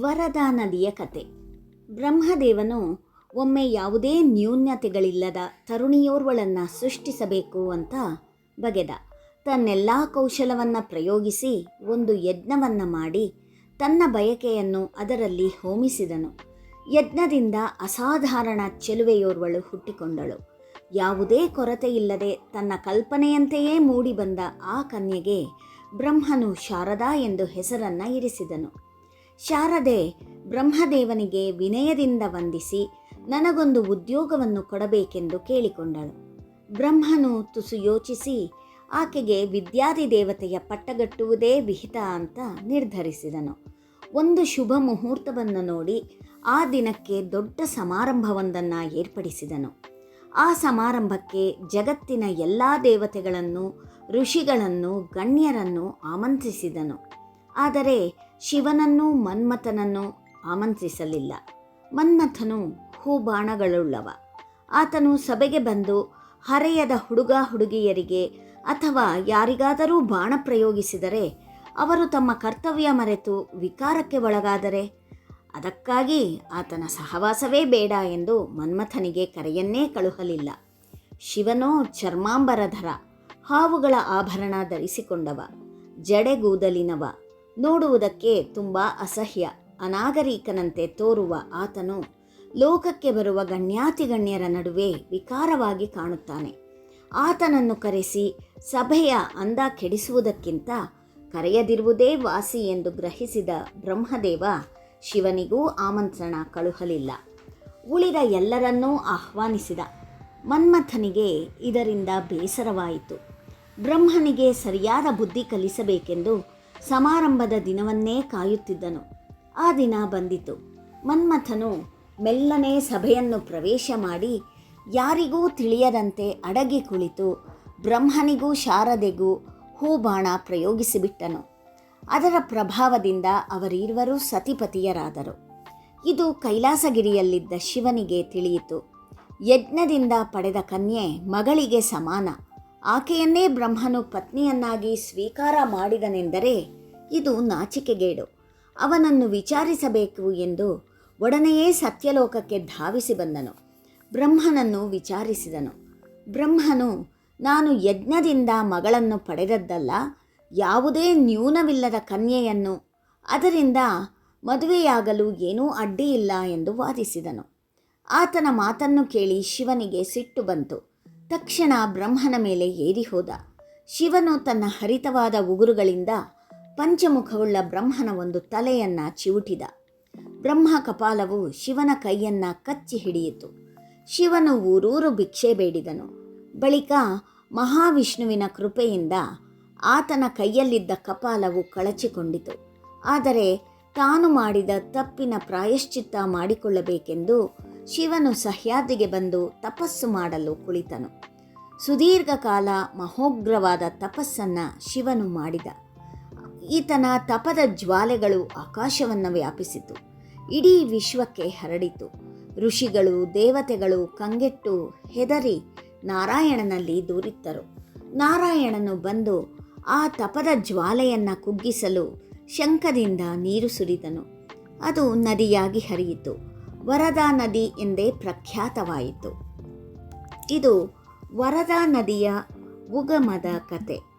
ವರದಾ ನದಿಯ ಕತೆ. ಬ್ರಹ್ಮದೇವನು ಒಮ್ಮೆ ಯಾವುದೇ ನ್ಯೂನ್ಯತೆಗಳಿಲ್ಲದ ತರುಣಿಯೋರ್ವಳನ್ನು ಸೃಷ್ಟಿಸಬೇಕು ಅಂತ ಬಗೆದ. ತನ್ನೆಲ್ಲ ಕೌಶಲವನ್ನು ಪ್ರಯೋಗಿಸಿ ಒಂದು ಯಜ್ಞವನ್ನು ಮಾಡಿ ತನ್ನ ಬಯಕೆಯನ್ನು ಅದರಲ್ಲಿ ಹೋಮಿಸಿದನು. ಯಜ್ಞದಿಂದ ಅಸಾಧಾರಣ ಚೆಲುವೆಯೋರ್ವಳು ಹುಟ್ಟಿಕೊಂಡಳು. ಯಾವುದೇ ಕೊರತೆಯಿಲ್ಲದೆ ತನ್ನ ಕಲ್ಪನೆಯಂತೆಯೇ ಮೂಡಿಬಂದ ಆ ಕನ್ಯೆಗೆ ಬ್ರಹ್ಮನು ಶಾರದಾ ಎಂದು ಹೆಸರನ್ನು ಇರಿಸಿದನು. ಶಾರದೆ ಬ್ರಹ್ಮದೇವನಿಗೆ ವಿನಯದಿಂದ ವಂದಿಸಿ ನನಗೊಂದು ಉದ್ಯೋಗವನ್ನು ಕೊಡಬೇಕೆಂದು ಕೇಳಿಕೊಂಡಳು. ಬ್ರಹ್ಮನು ತುಸು ಯೋಚಿಸಿ, ಆಕೆಗೆ ವಿದ್ಯಾದಿ ದೇವತೆಯ ಪಟ್ಟಗಟ್ಟುವುದೇ ವಿಹಿತ ಅಂತ ನಿರ್ಧರಿಸಿದನು. ಒಂದು ಶುಭ ಮುಹೂರ್ತವನ್ನು ನೋಡಿ ಆ ದಿನಕ್ಕೆ ದೊಡ್ಡ ಸಮಾರಂಭವೊಂದನ್ನು ಏರ್ಪಡಿಸಿದನು. ಆ ಸಮಾರಂಭಕ್ಕೆ ಜಗತ್ತಿನ ಎಲ್ಲ ದೇವತೆಗಳನ್ನು, ಋಷಿಗಳನ್ನು, ಗಣ್ಯರನ್ನು ಆಮಂತ್ರಿಸಿದನು. ಆದರೆ ಶಿವನನ್ನೂ ಮನ್ಮಥನನ್ನು ಆಮಂತ್ರಿಸಲಿಲ್ಲ. ಮನ್ಮಥನು ಹೂಬಾಣಗಳುಳ್ಳವ. ಆತನು ಸಭೆಗೆ ಬಂದು ಹರೆಯದ ಹುಡುಗ ಹುಡುಗಿಯರಿಗೆ ಅಥವಾ ಯಾರಿಗಾದರೂ ಬಾಣ ಪ್ರಯೋಗಿಸಿದರೆ ಅವರು ತಮ್ಮ ಕರ್ತವ್ಯ ಮರೆತು ವಿಕಾರಕ್ಕೆ ಒಳಗಾದರೆ ಅದಕ್ಕಾಗಿ ಆತನ ಸಹವಾಸವೇ ಬೇಡ ಎಂದು ಮನ್ಮಥನಿಗೆ ಕರೆಯನ್ನೇ ಕಳುಹಲಿಲ್ಲ. ಶಿವನೋ ಚರ್ಮಾಂಬರಧರ ಹಾವುಗಳ ಆಭರಣ ಧರಿಸಿಕೊಂಡವ, ಜಡೆಗೂದಲಿನವ. ನೋಡುವುದಕ್ಕೆ ತುಂಬ ಅಸಹ್ಯ. ಅನಾಗರಿಕನಂತೆ ತೋರುವ ಆತನು ಲೋಕಕ್ಕೆ ಬರುವ ಗಣ್ಯಾತಿಗಣ್ಯರ ನಡುವೆ ವಿಕಾರವಾಗಿ ಕಾಣುತ್ತಾನೆ. ಆತನನ್ನು ಕರೆಸಿ ಸಭೆಯ ಅಂದ ಕೆಡಿಸುವುದಕ್ಕಿಂತ ಕರೆಯದಿರುವುದೇ ವಾಸಿ ಎಂದು ಗ್ರಹಿಸಿದ ಬ್ರಹ್ಮದೇವ ಶಿವನಿಗೂ ಆಮಂತ್ರಣ ಕಳುಹಲಿಲ್ಲ. ಉಳಿದ ಎಲ್ಲರನ್ನೂ ಆಹ್ವಾನಿಸಿದ. ಮನ್ಮಥನಿಗೆ ಇದರಿಂದ ಬೇಸರವಾಯಿತು. ಬ್ರಹ್ಮನಿಗೆ ಸರಿಯಾದ ಬುದ್ಧಿ ಕಲಿಸಬೇಕೆಂದು ಸಮಾರಂಭದ ದಿನವನ್ನೇ ಕಾಯುತ್ತಿದ್ದನು. ಆ ದಿನ ಬಂದಿತು. ಮನ್ಮಥನು ಮೆಲ್ಲನೆ ಸಭೆಯನ್ನು ಪ್ರವೇಶ ಮಾಡಿ ಯಾರಿಗೂ ತಿಳಿಯದಂತೆ ಅಡಗಿ ಕುಳಿತು ಬ್ರಹ್ಮನಿಗೂ ಶಾರದೆಗೂ ಹೂಬಾಣ ಪ್ರಯೋಗಿಸಿಬಿಟ್ಟನು ಅದರ ಪ್ರಭಾವದಿಂದ ಅವರಿರುವರು ಸತಿಪತಿಯರಾದರು. ಇದು ಕೈಲಾಸಗಿರಿಯಲ್ಲಿದ್ದ ಶಿವನಿಗೆ ತಿಳಿಯಿತು. ಯಜ್ಞದಿಂದ ಪಡೆದ ಕನ್ಯೆ ಮಗಳಿಗೆ ಸಮಾನ. ಆಕೆಯನ್ನೇ ಬ್ರಹ್ಮನು ಪತ್ನಿಯನ್ನಾಗಿ ಸ್ವೀಕಾರ ಮಾಡಿದನೆಂದರೆ ಇದು ನಾಚಿಕೆಗೇಡು. ಅವನನ್ನು ವಿಚಾರಿಸಬೇಕು ಎಂದು ಒಡನೆಯೇ ಸತ್ಯಲೋಕಕ್ಕೆ ಧಾವಿಸಿ ಬಂದನು. ಬ್ರಹ್ಮನನ್ನು ವಿಚಾರಿಸಿದನು. ಬ್ರಹ್ಮನು, ನಾನು ಯಜ್ಞದಿಂದ ಮಗಳನ್ನು ಪಡೆದದ್ದಲ್ಲ, ಯಾವುದೇ ನ್ಯೂನವಿಲ್ಲದ ಕನ್ಯೆಯನ್ನು, ಅದರಿಂದ ಮದುವೆಯಾಗಲು ಏನೂ ಅಡ್ಡಿಯಿಲ್ಲ ಎಂದು ವಾದಿಸಿದನು. ಆತನ ಮಾತನ್ನು ಕೇಳಿ ಶಿವನಿಗೆ ಸಿಟ್ಟು ಬಂತು. ತಕ್ಷಣ ಬ್ರಹ್ಮನ ಮೇಲೆ ಏರಿ ಹೋದ. ಶಿವನು ತನ್ನ ಹರಿತವಾದ ಉಗುರುಗಳಿಂದ ಪಂಚಮುಖವುಳ್ಳ ಬ್ರಹ್ಮನ ಒಂದು ತಲೆಯನ್ನ ಚಿವುಟಿದ. ಬ್ರಹ್ಮ ಕಪಾಲವು ಶಿವನ ಕೈಯನ್ನ ಕಚ್ಚಿ ಹಿಡಿಯಿತು. ಶಿವನು ಊರೂರು ಭಿಕ್ಷೆ ಬೇಡಿದನು. ಬಳಿಕ ಮಹಾವಿಷ್ಣುವಿನ ಕೃಪೆಯಿಂದ ಆತನ ಕೈಯಲ್ಲಿದ್ದ ಕಪಾಲವು ಕಳಚಿಕೊಂಡಿತು. ಆದರೆ ತಾನು ಮಾಡಿದ ತಪ್ಪಿನ ಪ್ರಾಯಶ್ಚಿತ್ತ ಮಾಡಿಕೊಳ್ಳಬೇಕೆಂದು ಶಿವನು ಸಹ್ಯಾದ್ರಿಗೆ ಬಂದು ತಪಸ್ಸು ಮಾಡಲು ಕುಳಿತನು. ಸುದೀರ್ಘ ಕಾಲ ಮಹೋಗ್ರವಾದ ತಪಸ್ಸನ್ನು ಶಿವನು ಮಾಡಿದ. ಈತನ ತಪದ ಜ್ವಾಲೆಗಳು ಆಕಾಶವನ್ನು ವ್ಯಾಪಿಸಿತು. ಇಡೀ ವಿಶ್ವಕ್ಕೆ ಹರಡಿತು. ಋಷಿಗಳು, ದೇವತೆಗಳು ಕಂಗೆಟ್ಟು ಹೆದರಿ ನಾರಾಯಣನಲ್ಲಿ ದೂರಿತ್ತರು ನಾರಾಯಣನು ಬಂದು ಆ ತಪದ ಜ್ವಾಲೆಯನ್ನು ಕುಗ್ಗಿಸಲು ಶಂಖದಿಂದ ನೀರು ಸುರಿದನು. ಅದು ನದಿಯಾಗಿ ಹರಿಯಿತು. ವರದಾ ನದಿ ಎಂದೇ ಪ್ರಖ್ಯಾತವಾಯಿತು. ಇದು ವರದಾ ನದಿಯ ಉಗಮದ ಕತೆ.